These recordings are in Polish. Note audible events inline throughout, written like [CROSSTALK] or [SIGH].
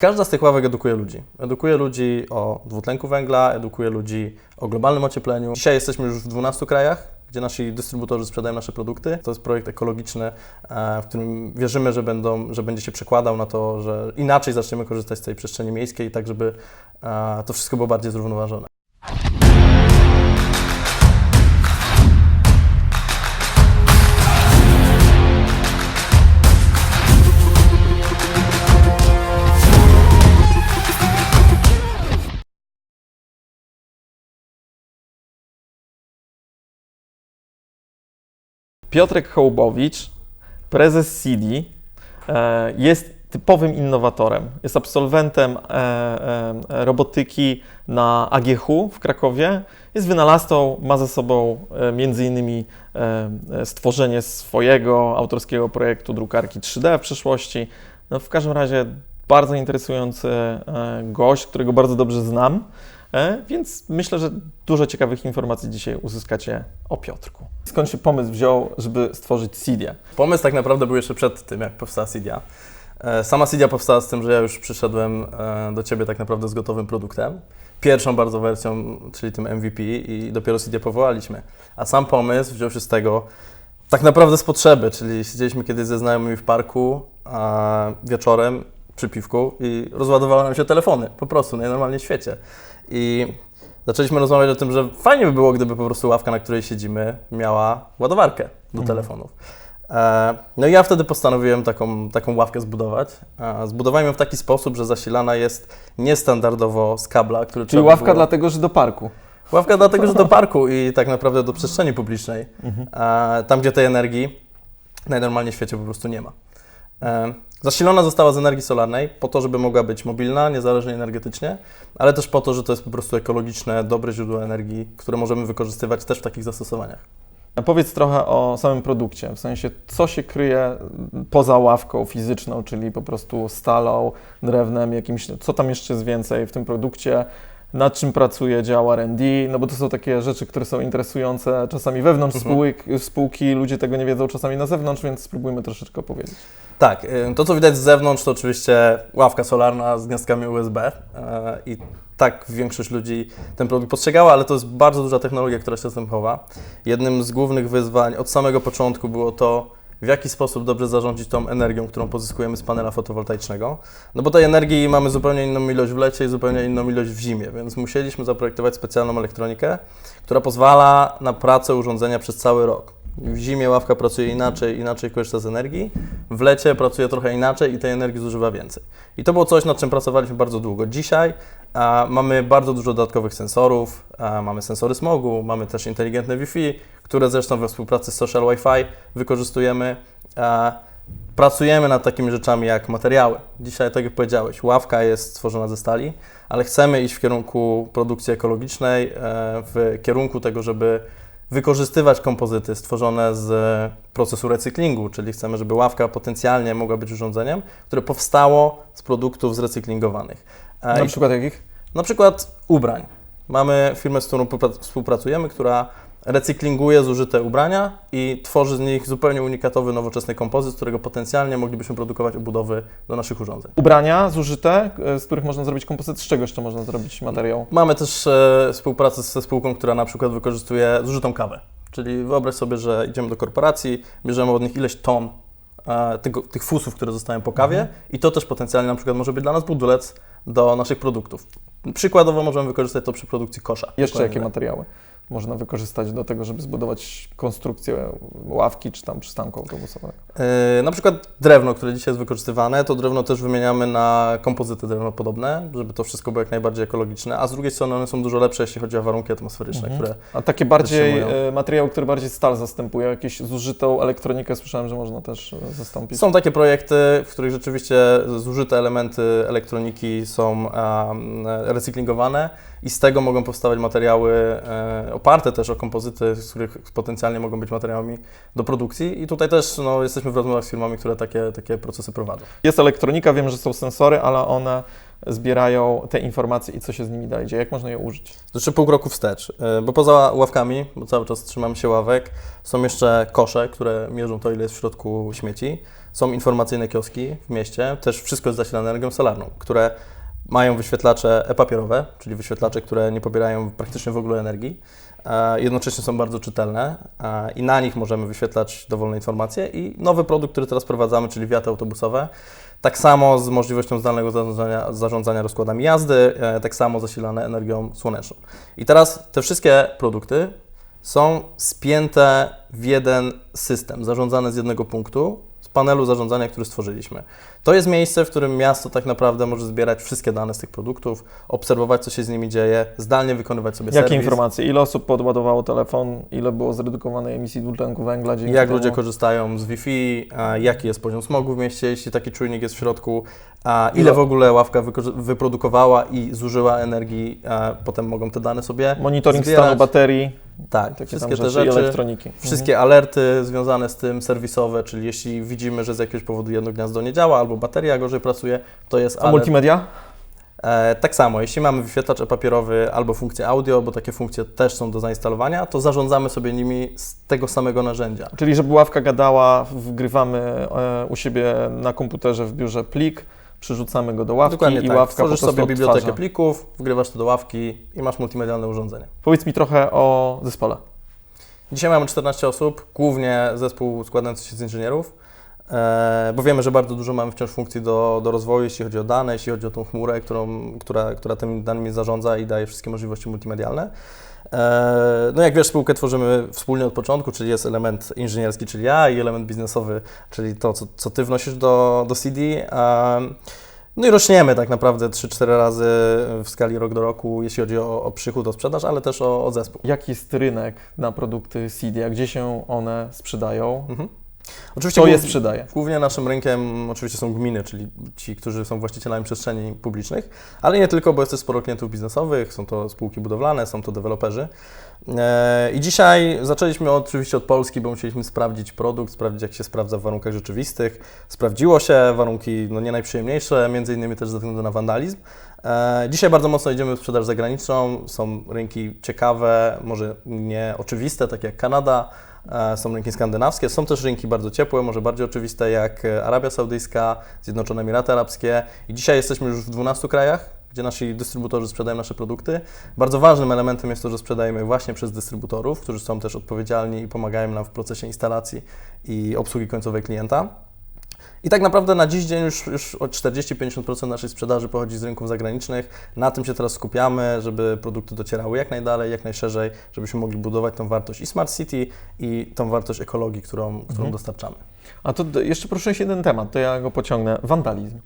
Każda z tych ławek edukuje ludzi. Edukuje ludzi o dwutlenku węgla, edukuje ludzi o globalnym ociepleniu. Dzisiaj jesteśmy już w 12 krajach, gdzie nasi dystrybutorzy sprzedają nasze produkty. To jest projekt ekologiczny, e, w którym wierzymy, że, będą, że będzie się przekładał na to, że inaczej zaczniemy korzystać z tej przestrzeni miejskiej, tak żeby e, to wszystko było bardziej zrównoważone. Piotrek Hołbowicz, prezes CD, e, jest typowym innowatorem. Jest absolwentem e, e, robotyki na AGH w Krakowie. Jest wynalazcą, ma ze sobą między innymi stworzenie swojego autorskiego projektu drukarki 3D w przyszłości. No, w każdym razie bardzo interesujący gość, którego bardzo dobrze znam. E, więc myślę, że dużo ciekawych informacji dzisiaj uzyskacie o Piotrku. Skąd się pomysł wziął, żeby stworzyć Cydia? Pomysł tak naprawdę był jeszcze przed tym, jak powstała Cydia. E, sama Cydia powstała z tym, że ja już przyszedłem e, do Ciebie tak naprawdę z gotowym produktem. Pierwszą bardzo wersją, czyli tym MVP i dopiero Cydia powołaliśmy. A sam pomysł wziął się z tego, tak naprawdę z potrzeby, czyli siedzieliśmy kiedyś ze znajomymi w parku wieczorem przy piwku i rozładowały nam się telefony, po prostu, najnormalniej w świecie. I zaczęliśmy rozmawiać o tym, że fajnie by było, gdyby po prostu ławka, na której siedzimy, miała ładowarkę do mhm. telefonów. E, no i ja wtedy postanowiłem taką, taką ławkę zbudować. Zbudowałem ją w taki sposób, że zasilana jest niestandardowo z kabla, który Czyli ławka było... dlatego, że do parku. Ławka dlatego, że do [LAUGHS] parku i tak naprawdę do przestrzeni publicznej. Mhm. Tam, gdzie tej energii najnormalniej w świecie po prostu nie ma. Zasilona została z energii solarnej po to, żeby mogła być mobilna, niezależnie energetycznie, ale też po to, że to jest po prostu ekologiczne, dobre źródło energii, które możemy wykorzystywać też w takich zastosowaniach. A powiedz trochę o samym produkcie, w sensie co się kryje poza ławką fizyczną, czyli po prostu stalą, drewnem, jakimś, co tam jeszcze jest więcej w tym produkcie, nad czym pracuje dział R&D, no bo to są takie rzeczy, które są interesujące czasami wewnątrz mhm. spółek, spółki, ludzie tego nie wiedzą czasami na zewnątrz, więc spróbujmy troszeczkę opowiedzieć. Tak, y, to co widać z zewnątrz to oczywiście ławka solarna z gniazdkami USB y, i tak większość ludzi ten produkt postrzegała, ale to jest bardzo duża technologia, która się chowa. Jednym z głównych wyzwań od samego początku było to, w jaki sposób dobrze zarządzić tą energią, którą pozyskujemy z panela fotowoltaicznego. No bo tej energii mamy zupełnie inną ilość w lecie i zupełnie inną ilość w zimie, więc musieliśmy zaprojektować specjalną elektronikę, która pozwala na pracę urządzenia przez cały rok. W zimie ławka pracuje inaczej, inaczej korzysta z energii, w lecie pracuje trochę inaczej i tej energii zużywa więcej. I to było coś, nad czym pracowaliśmy bardzo długo. Dzisiaj mamy bardzo dużo dodatkowych sensorów, mamy sensory smogu, mamy też inteligentne Wi-Fi, które zresztą we współpracy z Social Wi-Fi wykorzystujemy. Pracujemy nad takimi rzeczami jak materiały. Dzisiaj, tak jak powiedziałeś, ławka jest stworzona ze stali, ale chcemy iść w kierunku produkcji ekologicznej, e, w kierunku tego, żeby wykorzystywać kompozyty stworzone z procesu recyklingu, czyli chcemy, żeby ławka potencjalnie mogła być urządzeniem, które powstało z produktów zrecyklingowanych. Na przykład jakich? Na przykład ubrań. Mamy firmę, z którą współpracujemy, która recyklinguje zużyte ubrania i tworzy z nich zupełnie unikatowy, nowoczesny kompozyt, z którego potencjalnie moglibyśmy produkować obudowy do naszych urządzeń. Ubrania zużyte, e, z których można zrobić kompozyt, z czego jeszcze można zrobić materiał? Mamy też e, współpracę ze spółką, która na przykład wykorzystuje zużytą kawę. Czyli wyobraź sobie, że idziemy do korporacji, bierzemy od nich ileś ton e, tego, tych fusów, które zostają po kawie mhm. i to też potencjalnie na przykład może być dla nas budulec do naszych produktów. Przykładowo możemy wykorzystać to przy produkcji kosza. Jeszcze jakie materiały? Można wykorzystać do tego, żeby zbudować konstrukcję ławki czy tam przystanku autobusowego? Yy, na przykład drewno, które dzisiaj jest wykorzystywane, to drewno też wymieniamy na kompozyty drewnopodobne, żeby to wszystko było jak najbardziej ekologiczne, a z drugiej strony one są dużo lepsze, jeśli chodzi o warunki atmosferyczne, mhm. które A takie bardziej, e, materiały, które bardziej stal zastępuje, jakieś zużytą elektronikę słyszałem, że można też e, zastąpić? Są takie projekty, w których rzeczywiście zużyte elementy elektroniki są um, recyklingowane i z tego mogą powstawać materiały e, oparte też o kompozyty, z których potencjalnie mogą być materiałami do produkcji. I tutaj też no, jesteśmy w rozmowach z firmami, które takie, takie procesy prowadzą. Jest elektronika, wiem, że są sensory, ale one zbierają te informacje i co się z nimi dalej dzieje? Jak można je użyć? Jeszcze pół roku wstecz, e, bo poza ławkami, bo cały czas trzymamy się ławek, są jeszcze kosze, które mierzą to, ile jest w środku śmieci. są informacyjne kioski w mieście, też wszystko jest zasilane energią solarną, które mają wyświetlacze e-papierowe, czyli wyświetlacze, które nie pobierają praktycznie w ogóle energii. E, jednocześnie są bardzo czytelne e, i na nich możemy wyświetlać dowolne informacje. I nowy produkt, który teraz prowadzamy, czyli wiaty autobusowe, tak samo z możliwością zdalnego zarządzania, zarządzania rozkładami jazdy, e, tak samo zasilane energią słoneczną. I teraz te wszystkie produkty są spięte w jeden system, zarządzane z jednego punktu, panelu zarządzania, który stworzyliśmy. To jest miejsce, w którym miasto tak naprawdę może zbierać wszystkie dane z tych produktów, obserwować, co się z nimi dzieje, zdalnie wykonywać sobie Jakie serwis. informacje? Ile osób podładowało telefon? Ile było zredukowanej emisji dwutlenku węgla dzięki Jak temu? ludzie korzystają z Wi-Fi, jaki jest poziom smogu w mieście, jeśli taki czujnik jest w środku, a ile w ogóle ławka wyprodukowała i zużyła energii, potem mogą te dane sobie Monitoring zbierać. stanu baterii, Tak, takie wszystkie tam te rzeczy, rzeczy. elektroniki. Wszystkie alerty związane z tym serwisowe, czyli jeśli widzimy, że z jakiegoś powodu jedno gniazdo nie działa albo bateria gorzej pracuje, to jest A alert. multimedia? E, tak samo, jeśli mamy wyświetlacz papierowy albo funkcję audio, bo takie funkcje też są do zainstalowania, to zarządzamy sobie nimi z tego samego narzędzia. Czyli żeby ławka gadała, wgrywamy e, u siebie na komputerze w biurze plik, przerzucamy go do ławki Dokładnie i tak. ławka po Tworzysz prostu sobie bibliotekę odtwarza. plików, wgrywasz to do ławki i masz multimedialne urządzenie. Powiedz mi trochę o zespole. Dzisiaj mamy 14 osób, głównie zespół składający się z inżynierów, e, bo wiemy, że bardzo dużo mamy wciąż funkcji do, do rozwoju, jeśli chodzi o dane, jeśli chodzi o tą chmurę, którą, która, która tymi danymi zarządza i daje wszystkie możliwości multimedialne. E, No jak wiesz, spółkę tworzymy wspólnie od początku, czyli jest element inżynierski, czyli ja i element biznesowy, czyli to, co, co Ty wnosisz do, do CD. Em, No i rośniemy tak naprawdę 3-4 razy w skali rok do roku, jeśli chodzi o, o przychód, o sprzedaż, ale też o, o zespół. Jaki jest rynek na produkty CD, gdzie się one sprzedają? Mhm. Oczywiście Kto je głów- sprzedaje? Głównie naszym rynkiem oczywiście są gminy, czyli ci, którzy są właścicielami przestrzeni publicznych, ale nie tylko, bo jest też sporo klientów biznesowych, są to spółki budowlane, są to deweloperzy. E, I dzisiaj zaczęliśmy oczywiście od Polski, bo musieliśmy sprawdzić produkt, sprawdzić jak się sprawdza w warunkach rzeczywistych. Sprawdziło się, warunki no, nie najprzyjemniejsze, między innymi też ze względu na wandalizm. E, Dzisiaj bardzo mocno idziemy w sprzedaż zagraniczną, są rynki ciekawe, może nie oczywiste, takie jak Kanada, Są rynki skandynawskie, są też rynki bardzo ciepłe, może bardziej oczywiste jak e, Arabia Saudyjska, Zjednoczone Emiraty Arabskie i dzisiaj jesteśmy już w 12 krajach, gdzie nasi dystrybutorzy sprzedają nasze produkty. Bardzo ważnym elementem jest to, że sprzedajemy właśnie przez dystrybutorów, którzy są też odpowiedzialni i pomagają nam w procesie instalacji i obsługi końcowej klienta. I tak naprawdę na dziś dzień już, już o 40-50% naszej sprzedaży pochodzi z rynków zagranicznych. Na tym się teraz skupiamy, żeby produkty docierały jak najdalej, jak najszerzej, żebyśmy mogli budować tą wartość i Smart City, i tą wartość ekologii, którą, którą Mhm. dostarczamy. A to jeszcze poruszyłeś jeden temat, to ja go pociągnę. Wandalizm.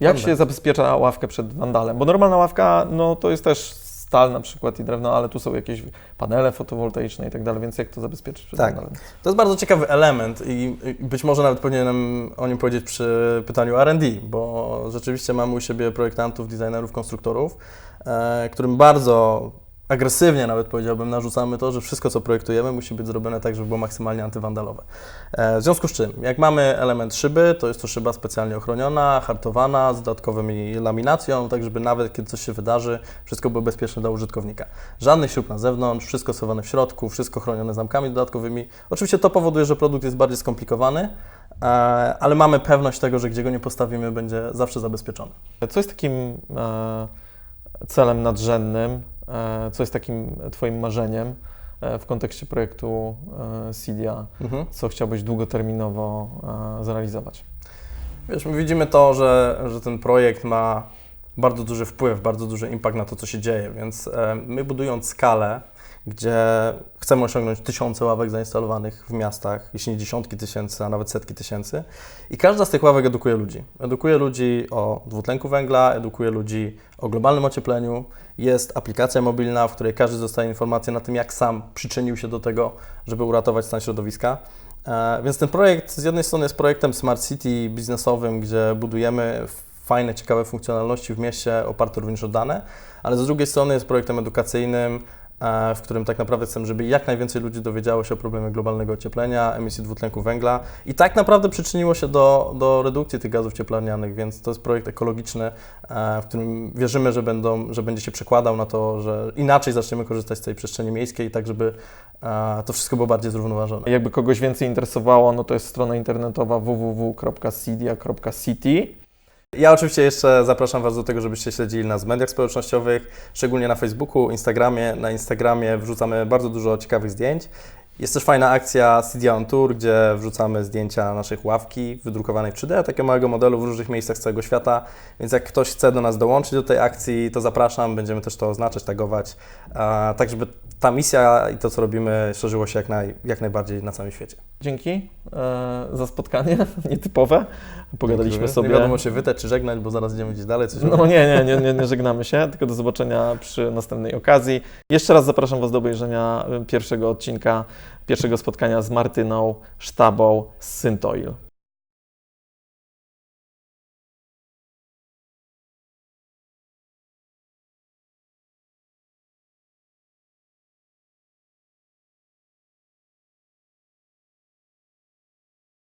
Jak się zabezpiecza ławkę przed wandalem? Bo normalna ławka, no to jest też stal na przykład i drewno, ale tu są jakieś panele fotowoltaiczne i tak dalej, więc jak to zabezpieczyć przed Tak. To jest bardzo ciekawy element i i być może nawet powinienem o nim powiedzieć przy pytaniu R&D, bo rzeczywiście mamy u siebie projektantów, designerów, konstruktorów, e, którym bardzo agresywnie nawet powiedziałbym, narzucamy to, że wszystko co projektujemy musi być zrobione tak, żeby było maksymalnie antywandalowe. E, w związku z czym, jak mamy element szyby, to jest to szyba specjalnie ochroniona, hartowana, z dodatkowymi laminacją, tak żeby nawet kiedy coś się wydarzy, wszystko było bezpieczne dla użytkownika. Żadnych śrub na zewnątrz, wszystko schowane w środku, wszystko chronione zamkami dodatkowymi. Oczywiście to powoduje, że produkt jest bardziej skomplikowany, e, ale mamy pewność tego, że gdzie go nie postawimy, będzie zawsze zabezpieczony. Co jest takim e, celem nadrzędnym, co jest takim Twoim marzeniem e, w kontekście projektu e, CDA? Mhm. Co chciałbyś długoterminowo e, zrealizować? Wiesz, my widzimy to, że, że ten projekt ma bardzo duży wpływ, bardzo duży impact na to, co się dzieje, więc e, my budując skalę, gdzie chcemy osiągnąć tysiące ławek zainstalowanych w miastach, jeśli nie dziesiątki tysięcy, a nawet setki tysięcy. I każda z tych ławek edukuje ludzi. Edukuje ludzi o dwutlenku węgla, edukuje ludzi o globalnym ociepleniu. Jest aplikacja mobilna, w której każdy dostaje informacje na tym, jak sam przyczynił się do tego, żeby uratować stan środowiska. E, Więc ten projekt z jednej strony jest projektem Smart City biznesowym, gdzie budujemy fajne, ciekawe funkcjonalności w mieście oparte również o dane, ale z drugiej strony jest projektem edukacyjnym, w którym tak naprawdę chcemy, żeby jak najwięcej ludzi dowiedziało się o problemie globalnego ocieplenia, emisji dwutlenku węgla i tak naprawdę przyczyniło się do, do redukcji tych gazów cieplarnianych, więc to jest projekt ekologiczny, e, w którym wierzymy, że, będą, że będzie się przekładał na to, że inaczej zaczniemy korzystać z tej przestrzeni miejskiej, tak żeby e, to wszystko było bardziej zrównoważone. Jakby kogoś więcej interesowało, no to jest strona internetowa www.cydia.city. Ja oczywiście jeszcze zapraszam Was do tego, żebyście śledzili nas w mediach społecznościowych, szczególnie na Facebooku, Instagramie. Na Instagramie wrzucamy bardzo dużo ciekawych zdjęć. Jest też fajna akcja CD on Tour, gdzie wrzucamy zdjęcia naszych ławki wydrukowanej w 3D, takiego małego modelu w różnych miejscach z całego świata. Więc jak ktoś chce do nas dołączyć do tej akcji, to zapraszam. Będziemy też to oznaczać, tagować, tak żeby ta misja i to, co robimy, szerzyło się jak, naj, jak najbardziej na całym świecie. Dzięki e, za spotkanie, [LAUGHS] nietypowe. Pogadaliśmy sobie. Nie wiadomo się wytać czy żegnać, bo zaraz idziemy gdzieś dalej. Coś No nie, nie, nie, nie, nie żegnamy się, tylko do zobaczenia przy następnej okazji. Jeszcze raz zapraszam Was do obejrzenia e, pierwszego odcinka, pierwszego spotkania z Martyną Sztabą z Syntoil.